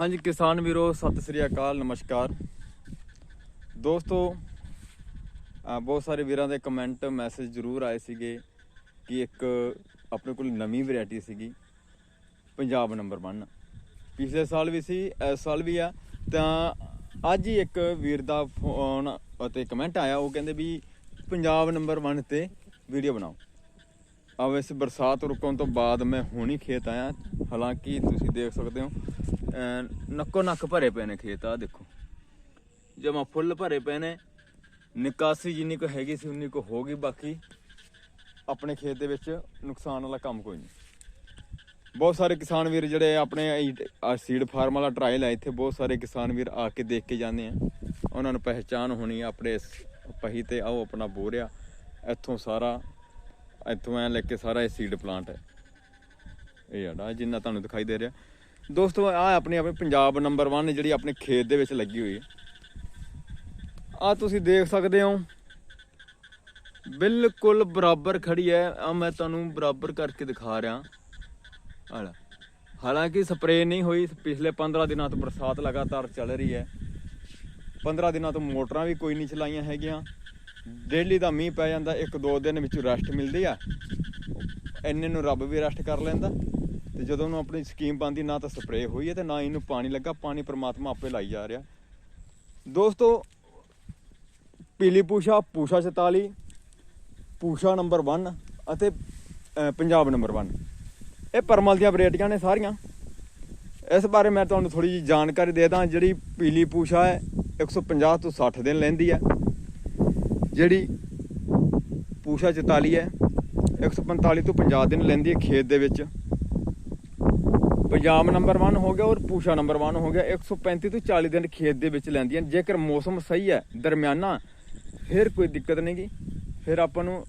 ਹਾਂਜੀ, ਕਿਸਾਨ ਵੀਰੋ, ਸਤਿ ਸ੍ਰੀ ਅਕਾਲ, ਨਮਸਕਾਰ। ਦੋਸਤੋ ਬਹੁਤ ਸਾਰੇ ਵੀਰਾਂ ਦੇ ਕਮੈਂਟ ਮੈਸੇਜ ਜ਼ਰੂਰ ਆਏ ਸੀਗੇ ਕਿ ਇੱਕ ਆਪਣੇ ਕੋਲ ਨਵੀਂ ਵੈਰਾਈਟੀ ਸੀਗੀ, ਪੰਜਾਬ ਨੰਬਰ 1 ਪਿਛਲੇ ਸਾਲ ਵੀ ਸੀ, ਇਸ ਸਾਲ ਵੀ ਆ। ਤਾਂ ਅੱਜ ਹੀ ਇੱਕ ਵੀਰ ਦਾ ਫੋਨ ਅਤੇ ਕਮੈਂਟ ਆਇਆ, ਉਹ ਕਹਿੰਦੇ ਵੀ ਪੰਜਾਬ ਨੰਬਰ 1 ਤੇ ਵੀਡੀਓ ਬਣਾਓ। ਆ ਵੈਸੇ ਬਰਸਾਤ ਰੁਕਣ ਤੋਂ ਬਾਅਦ ਮੈਂ ਹੁਣ ਹੀ ਖੇਤ ਆਇਆ, ਹਾਲਾਂਕਿ ਤੁਸੀਂ ਦੇਖ ਸਕਦੇ ਹੋ ਅਹ, ਨੱਕੋ ਨੱਕ ਭਰੇ ਪਏ ਨੇ ਖੇਤ ਆ ਦੇਖੋ। ਜਮਾ ਫੁੱਲ ਭਰੇ ਪਏ ਨੇ। ਨਿਕਾਸੀ ਜਿੰਨੀ ਕੋ ਹੈਗੀ ਸੀ, ਉਨੀ ਕੋ ਹੋ ਗਈ ਬਾਕੀ। ਆਪਣੇ ਖੇਤ ਦੇ ਵਿੱਚ ਨੁਕਸਾਨ ਵਾਲਾ ਕੰਮ ਕੋਈ ਨਹੀਂ। ਬਹੁਤ ਸਾਰੇ ਕਿਸਾਨ ਵੀਰ ਜਿਹੜੇ ਆਪਣੇ ਸੀਡ ਫਾਰਮ ਵਾਲਾ ਟਰਾਇਲ ਹੈ ਇੱਥੇ ਬਹੁਤ ਸਾਰੇ ਕਿਸਾਨ ਵੀਰ ਆ ਕੇ ਦੇਖ ਕੇ ਜਾਂਦੇ ਆ। ਉਹਨਾਂ ਨੂੰ ਪਹਿਚਾਨ ਹੋਣੀ ਆ, ਆਪਣੇ ਇਸ ਪਹੀ ਤੇ ਆਓ, ਆਪਣਾ ਬੋਰਿਆ। ਇੱਥੋਂ ਸਾਰਾ, ਇੱਥੋਂ ਐ ਲੈ ਕੇ ਸਾਰਾ ਇਹ ਸੀਡ ਪਲਾਂਟ ਹੈ। ਇਹ ਜਿਹੜਾ ਜਿੰਨਾ ਤੁਹਾਨੂੰ ਦਿਖਾਈ ਦੇ ਰਿਹਾ। ਦੋਸਤੋ ਆ ਆਪਣੀ ਆਪਣੀ ਪੰਜਾਬ ਨੰਬਰ 1 ਜਿਹੜੀ ਆਪਣੇ ਖੇਤ ਦੇ ਵਿੱਚ ਲੱਗੀ ਹੋਈ ਹੈ। ਆ ਤੁਸੀਂ ਦੇਖ ਸਕਦੇ ਹੋ। ਬਿਲਕੁਲ ਬਰਾਬਰ ਖੜੀ ਹੈ। ਆ ਮੈਂ ਤੁਹਾਨੂੰ ਬਰਾਬਰ ਕਰਕੇ ਦਿਖਾ ਰਿਹਾ। ਹਾਲਾ, ਹਾਲਾਂਕਿ ਸਪਰੇਅ ਨਹੀਂ ਹੋਈ। ਪਿਛਲੇ 15 ਦਿਨਾਂ ਤੋਂ ਬਰਸਾਤ ਲਗਾਤਾਰ ਚੱਲ ਰਹੀ ਹੈ। 15 ਦਿਨਾਂ ਤੋਂ ਮੋਟਰਾਂ ਵੀ ਕੋਈ ਨਹੀਂ ਚਲਾਈਆਂ ਹੈਗੀਆਂ। ਡੇਲੀ ਦਾ ਮੀਂਹ ਪੈ ਜਾਂਦਾ। ਇੱਕ ਦੋ ਦਿਨ ਵਿੱਚ ਰੈਸਟ ਮਿਲਦੀ ਆ। ਇੰਨੇ ਨੂੰ ਰੱਬ ਵੀ ਰੈਸਟ ਕਰ ਲੈਂਦਾ। ਤੇ ਜਦੋਂ ਉਹਨੂੰ ਆਪਣੀ ਸਕੀਮ ਬੰਦੀ ਨਾ ਤਾਂ ਸਪਰੇਅ ਹੋਈ ਹੈ ਤੇ ਨਾ ਇਹਨੂੰ ਪਾਣੀ ਲੱਗਾ, ਪਾਣੀ ਪ੍ਰਮਾਤਮਾ ਆਪੇ ਲਾਈ ਜਾ ਰਿਹਾ। ਦੋਸਤੋ, ਪੀਲੀ ਪੂਸ਼ਾ ਪੂਸ਼ਾ 44 ਪੂਸ਼ਾ ਨੰਬਰ 1 ਅਤੇ ਪੰਜਾਬ ਨੰਬਰ 1 ਇਹ ਪਰਮਲ ਦੀਆਂ ਵੈਰਾਈਟੀਆਂ ਨੇ ਸਾਰੀਆਂ। ਇਸ ਬਾਰੇ ਮੈਂ ਤੁਹਾਨੂੰ ਥੋੜੀ ਜਿਹੀ ਜਾਣਕਾਰੀ ਦੇ ਦਾਂ, ਜਿਹੜੀ ਪੀਲੀ ਪੂਸ਼ਾ ਹੈ 150 ਤੋਂ 60 ਦਿਨ ਲੈਂਦੀ ਹੈ। ਜਿਹੜੀ ਪੂਸ਼ਾ 44 ਹੈ 145 ਤੋਂ 50 ਦਿਨ ਲੈਂਦੀ ਹੈ ਖੇਤ ਦੇ ਵਿੱਚ। ਪੰਜਾਬ ਨੰਬਰ 1 ਹੋ ਗਿਆ ਔਰ ਪੂਸ਼ਾ ਨੰਬਰ 1 ਹੋ ਗਿਆ। 135 ਤੋਂ 40 ਦਿਨ ਖੇਤ ਦੇ ਵਿੱਚ ਲੈਂਦੀਆਂ ਜੇਕਰ ਮੌਸਮ ਸਹੀ ਹੈ ਦਰਮਿਆਨਾ, ਫਿਰ ਕੋਈ ਦਿੱਕਤ ਨਹੀਂ ਗੀ। ਫਿਰ ਆਪਾਂ ਨੂੰ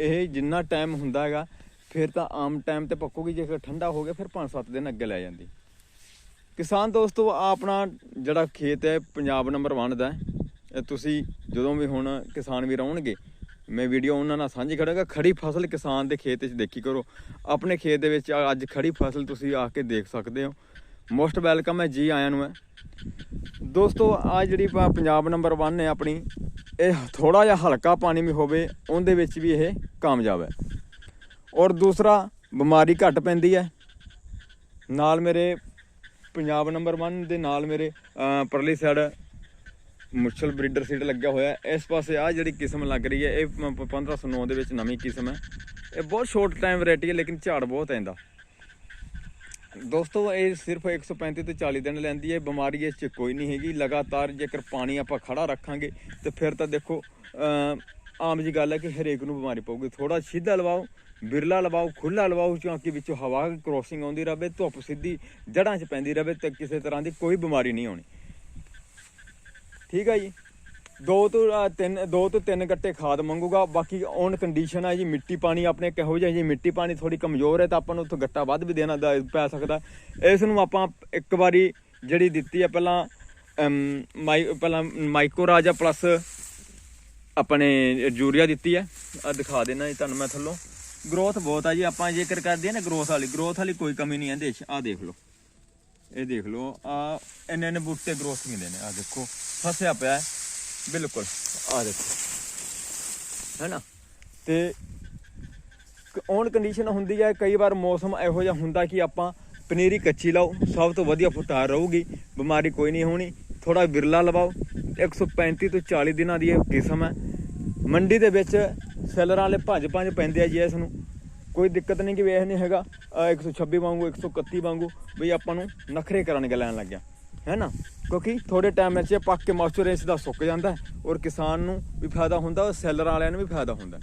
ਇਹ ਜਿੰਨਾ ਟਾਈਮ ਹੁੰਦਾ ਹੈਗਾ, ਫਿਰ ਤਾਂ ਆਮ ਟਾਈਮ ਤੇ ਪੱਕੂਗੀ। ਜੇਕਰ ਠੰਡਾ ਹੋ ਗਿਆ, ਫਿਰ 5-7 ਦਿਨ ਅੱਗੇ ਲੈ ਜਾਂਦੀ। ਕਿਸਾਨ ਦੋਸਤੋ ਆ ਆਪਣਾ ਜਿਹੜਾ ਖੇਤ ਹੈ, ਪੰਜਾਬ ਨੰਬਰ 1 ਦਾ ਤੁਸੀਂ ਜਦੋਂ ਵੀ ਹੁਣ ਕਿਸਾਨ ਵੀ ਆਉਣਗੇ ਮੈਂ ਵੀਡੀਓ ਉਹਨਾਂ ਨਾਲ ਸਾਂਝੀ ਕਰਾਂਗਾ। ਖੜੀ ਫਸਲ ਕਿਸਾਨ ਦੇ ਖੇਤ ਵਿੱਚ ਦੇਖੀ ਕਰੋ। ਆਪਣੇ ਖੇਤ ਦੇ ਵਿੱਚ ਅੱਜ ਖੜੀ ਫਸਲ ਤੁਸੀਂ ਆ ਕੇ ਦੇਖ ਸਕਦੇ ਹੋ। ਮੋਸਟ ਵੈਲਕਮ ਹੈ ਜੀ ਆਇਆਂ ਨੂੰ ਹੈ। ਦੋਸਤੋ, ਆ ਜਿਹੜੀ ਪੰਜਾਬ ਨੰਬਰ 1 ਹੈ ਆਪਣੀ, ਇਹ ਥੋੜਾ ਜਿਹਾ ਹਲਕਾ ਪਾਣੀ ਵੀ ਹੋਵੇ, ਉਹਦੇ ਵਿੱਚ ਵੀ ਇਹ ਕਾਮਯਾਬ ਹੈ। ਔਰ ਦੂਸਰਾ, ਬਿਮਾਰੀ ਘੱਟ ਪੈਂਦੀ ਹੈ। ਨਾਲ ਮੇਰੇ ਪੰਜਾਬ ਨੰਬਰ 1 ਦੇ ਨਾਲ ਮੇਰੇ ਪਰਲੀ ਸਾਈਡ ਮੁਰਸ਼ਲ ਬਰੀਡਰ ਸੀਡ ਲੱਗਿਆ ਹੋਇਆ ਇਸ ਪਾਸੇ ਆ ਜਿਹੜੀ ਕਿਸਮ ਲੱਗ ਰਹੀ ਹੈ, ਇਹ ਪ- ਪ- 1509 ਦੇ ਵਿੱਚ ਨਵੀਂ ਕਿਸਮ ਹੈ। ਇਹ ਬਹੁਤ ਸ਼ੋਰਟ ਟਾਈਮ ਵੈਰਾਈਟੀ ਹੈ, ਲੇਕਿਨ ਝਾੜ ਬਹੁਤ ਆਂਦਾ ਦੋਸਤੋ, ਇਹ ਸਿਰਫ 135 ਤੋਂ 40 ਦਿਨ ਲੈਂਦੀ ਹੈ ਬਿਮਾਰੀ ਇਸ 'ਚ ਕੋਈ ਨਹੀਂ ਹੈਗੀ। ਲਗਾਤਾਰ ਜੇਕਰ ਪਾਣੀ ਆਪਾਂ ਖੜਾ ਰੱਖਾਂਗੇ, ਤੇ ਫਿਰ ਤਾਂ ਦੇਖੋ ਆਮ ਜੀ ਗੱਲ ਹੈ ਕਿ ਹਰੇਕ ਨੂੰ ਬਿਮਾਰੀ ਪਊਗੀ। ਥੋੜਾ ਸਿੱਧਾ ਲਵਾਓ, ਬਿਰਲਾ ਲਵਾਓ ਖੁੱਲਾ ਲਵਾਓ, ਕਿਉਂਕਿ ਵਿੱਚੋਂ ਹਵਾ ਕ੍ਰੋਸਿੰਗ ਆਉਂਦੀ ਰਹੇ ਧੁੱਪ ਸਿੱਧੀ ਜੜ੍ਹਾਂ 'ਚ ਪੈਂਦੀ ਰਹੇ ਤੇ ਕਿਸੇ ਤਰ੍ਹਾਂ ਦੀ ਕੋਈ ਬਿਮਾਰੀ ਨਹੀਂ ਆਉਣੀ। ਠੀਕ ਹੈ ਜੀ। ਦੋ ਤੋਂ ਤਿੰਨ, ਦੋ ਤੋਂ ਤਿੰਨ ਗੱਟੇ ਖਾਦ ਮੰਗੂਗਾ। ਬਾਕੀ ਔਨ ਕੰਡੀਸ਼ਨ ਹੈ ਜੀ, ਮਿੱਟੀ ਪਾਣੀ ਆਪਣੇ ਕਿਹੋ ਜਿਹਾ ਜੀ, ਮਿੱਟੀ ਪਾਣੀ ਥੋੜੀ ਕਮਜ਼ੋਰ ਹੈ ਤਾਂ ਆਪਾਂ ਨੂੰ ਉੱਥੋਂ ਗੱਟਾ ਵੱਧ ਵੀ ਦੇਣਾ ਪੈ ਸਕਦਾ। ਇਸ ਨੂੰ ਆਪਾਂ ਇੱਕ ਵਾਰੀ ਜਿਹੜੀ ਦਿੱਤੀ ਹੈ ਪਹਿਲਾਂ ਮਾਈ, ਪਹਿਲਾਂ ਮਾਈਕੋ ਰਾਜਾ ਪਲੱਸ ਆਪਣੇ ਯੂਰੀਆ ਦਿੱਤੀ ਹੈ ਆ ਦਿਖਾ ਦੇਣਾ ਜੀ ਤੁਹਾਨੂੰ ਮੈਂ ਥੱਲੋਂ। ਗਰੋਥ ਬਹੁਤ ਆ ਜੀ, ਆਪਾਂ ਜੇਕਰ ਕਰਦੇ ਆ ਨਾ ਗਰੋਥ ਵਾਲੀ ਗਰੋਥ ਵਾਲੀ ਕੋਈ ਕਮੀ ਨਹੀਂ ਹੈ ਇਹਦੇ 'ਚ ਆ ਦੇਖ ਲਓ। ਇਹ ਦੇਖ ਲਓ ਆ ਇੰਨੇ ਇੰਨੇ ਬੂਟੇ ਗਰੋਥ ਮਿਲਦੇ ਨੇ ਆ ਦੇਖੋ। ਫਸਿਆ ਪਿਆ ਹੈ। ਬਿਲਕੁਲ। ਆ ਦੇਖੋ। ਹੈਨਾ? ਤੇ ਔਨ ਕੰਡੀਸ਼ਨ ਹੁੰਦੀ ਹੈ, ਕਈ ਵਾਰ ਮੌਸਮ ਇਹੋ ਜਿਹਾ ਹੁੰਦਾ ਕਿ ਆਪਾਂ ਪਨੀਰੀ ਕੱਚੀ ਲਾਓ, ਸਭ ਤੋਂ ਵਧੀਆ ਫੁਟਾਰ ਰਹੂਗੀ, ਬਿਮਾਰੀ ਕੋਈ ਨਹੀਂ ਹੋਣੀ। ਥੋੜਾ ਵਿਰਲਾ ਲਵਾਓ 135 ਤੋਂ 40 ਦਿਨਾਂ ਦੀ ਇਹ ਕਿਸਮ ਹੈ। ਮੰਡੀ ਦੇ ਵਿੱਚ ਸੈਲਰਾਂ ਵਾਲੇ ਭੱਜ ਭੱਜ ਪੈਂਦੇ ਆ ਜੀ ਇਸ ਨੂੰ। ਕੋਈ ਦਿੱਕਤ ਨਹੀਂ ਕਿ ਵੇਖ ਨਹੀਂ ਹੈਗਾ ਅਹ 126 ਵਾਂਗੂ 131 ਵਾਂਗੂ ਵੀ ਆਪਾਂ ਨੂੰ ਨਖਰੇ ਕਰਨਗੇ ਲੈਣ ਲੱਗਿਆ। ਹੈ ਨਾ ਕਿਉਂਕਿ ਥੋੜੇ ਟਾਈਮ ਵਿੱਚ ਇਹ ਪੱਕ ਕੇ ਮੋਇਸਚਰ ਦਾ ਸੁੱਕ ਜਾਂਦਾ ਔਰ ਕਿਸਾਨ ਨੂੰ ਵੀ ਫਾਇਦਾ ਹੁੰਦਾ ਔਰ ਸੈਲਰ ਵਾਲਿਆਂ ਨੂੰ ਵੀ ਫਾਇਦਾ ਹੁੰਦਾ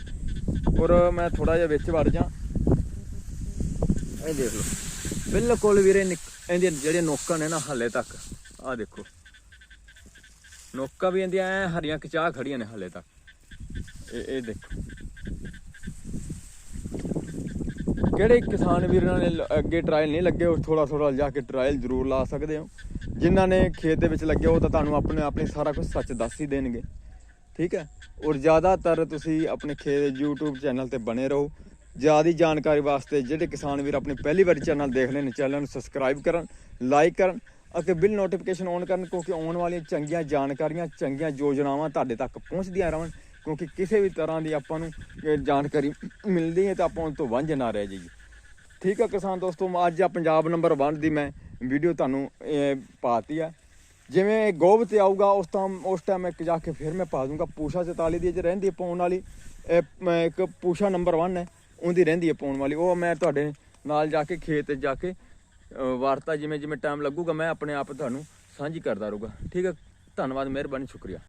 ਔਰ ਮੈਂ ਥੋੜਾ ਜਿਹਾ ਵਿੱਚ ਵੜ ਜਾ। ਇਹ ਦੇਖ ਲਓ। ਬਿਲਕੁਲ ਵੀਰੇ ਨਿਕ- ਇਹਦੀਆਂ ਨੋਕਾਂ ਨੇ ਨਾ ਹਾਲੇ ਤੱਕ, ਆਹ ਦੇਖੋ। ਨੋਕਾਂ ਵੀ ਇਹਦੀਆਂ ਐਂ ਹਰੀਆਂ ਕਚਾਹ ਖੜੀਆਂ ਨੇ ਹਾਲੇ ਤੱਕ। ਇਹ ਇਹ ਦੇਖੋ। ਕਿਹੜੇ ਕਿਸਾਨ ਵੀਰਾਂ ਨੇ ਅੱਗੇ ਟਰਾਇਲ ਨਹੀਂ ਲੱਗੇ, ਉਹ ਥੋੜਾ ਥੋੜਾ ਜਾ ਕੇ ਟਰਾਇਲ ਜ਼ਰੂਰ ਲਾ ਸਕਦੇ ਹੋ। ਜਿਨ੍ਹਾਂ ਨੇ ਖੇਤ ਦੇ ਵਿੱਚ ਲੱਗਿਆ ਉਹ ਤਾਂ ਤੁਹਾਨੂੰ ਆਪਣੇ ਆਪਣੇ ਸਾਰਾ ਕੁਝ ਸੱਚ ਦੱਸ ਹੀ ਦੇਣਗੇ। ਠੀਕ ਹੈ? ਔਰ ਜ਼ਿਆਦਾਤਰ ਤੁਸੀਂ ਆਪਣੇ ਖੇਤ YouTube ਚੈਨਲ ਤੇ ਬਣੇ ਰਹੋ। ਜ਼ਿਆਦਾ ਜਾਣਕਾਰੀ ਵਾਸਤੇ ਜਿਹੜੇ ਕਿਸਾਨ ਵੀਰ ਆਪਣੀ ਪਹਿਲੀ ਵਾਰੀ ਚੈਨਲ ਦੇਖ ਰਹੇ ਨੇ, ਚੈਨਲ ਨੂੰ ਸਬਸਕ੍ਰਾਈਬ ਕਰਨ ਲਾਈਕ ਕਰਨ ਅਤੇ ਬਿਲ ਨੋਟੀਫਿਕੇਸ਼ਨ ਔਨ ਕਰਨ ਕਿਉਂਕਿ ਆਉਣ ਵਾਲੀਆਂ ਚੰਗੀਆਂ ਜਾਣਕਾਰੀਆਂ, ਚੰਗੀਆਂ ਯੋਜਨਾਵਾਂ ਤੁਹਾਡੇ ਤੱਕ ਪਹੁੰਚਦੀਆਂ ਰਹਿਣ ਕਿਉਂਕਿ ਕਿਸੇ ਵੀ ਤਰ੍ਹਾਂ ਦੀ ਆਪਾਂ ਨੂੰ ਜਾਣਕਾਰੀ ਮਿਲਦੀ ਹੈ ਤਾਂ ਆਪਾਂ ਉਹ ਤੋਂ ਵਾਂਝੇ ਨਾ ਰਹਿ ਜਾਈਏ। ਠੀਕ ਹੈ ਕਿਸਾਨ ਦੋਸਤੋ, ਅੱਜ ਆ ਪੰਜਾਬ ਨੰਬਰ 1 ਦੀ ਮੈਂ ਵੀਡੀਓ ਤੁਹਾਨੂੰ ਪਾਤੀ ਆ। ਜਿਵੇਂ ਗੋਬ ਤੇ ਆਊਗਾ, ਉਸ ਟਾਈਮ ਉਸ ਟਾਈਮ ਇੱਕ ਜਾ ਕੇ ਫਿਰ ਮੈਂ ਪਾ ਦੂੰਗਾ। ਪੂਸ਼ਾ 44 ਦੀ ਜੇ ਰਹਿੰਦੀ ਹੈ ਪਾਉਣ ਵਾਲੀ। ਇਹ ਇੱਕ ਪੂਸ਼ਾ ਨੰਬਰ 1 ਹੈ, ਉਹਦੀ ਰਹਿੰਦੀ ਹੈ ਪਾਉਣ ਵਾਲੀ। ਉਹ ਮੈਂ ਤੁਹਾਡੇ ਨਾਲ ਜਾ ਕੇ, ਖੇਤ 'ਚ ਜਾ ਕੇ ਵਾਰਤਾ ਜਿਵੇਂ ਜਿਵੇਂ ਟਾਈਮ ਲੱਗੂਗਾ, ਮੈਂ ਆਪਣੇ ਆਪ ਤੁਹਾਨੂੰ ਸਾਂਝੀ ਕਰਦਾ ਰਹੂਗਾ। ਠੀਕ ਹੈ, ਧੰਨਵਾਦ, ਮਿਹਰਬਾਨੀ, ਸ਼ੁਕਰੀਆ।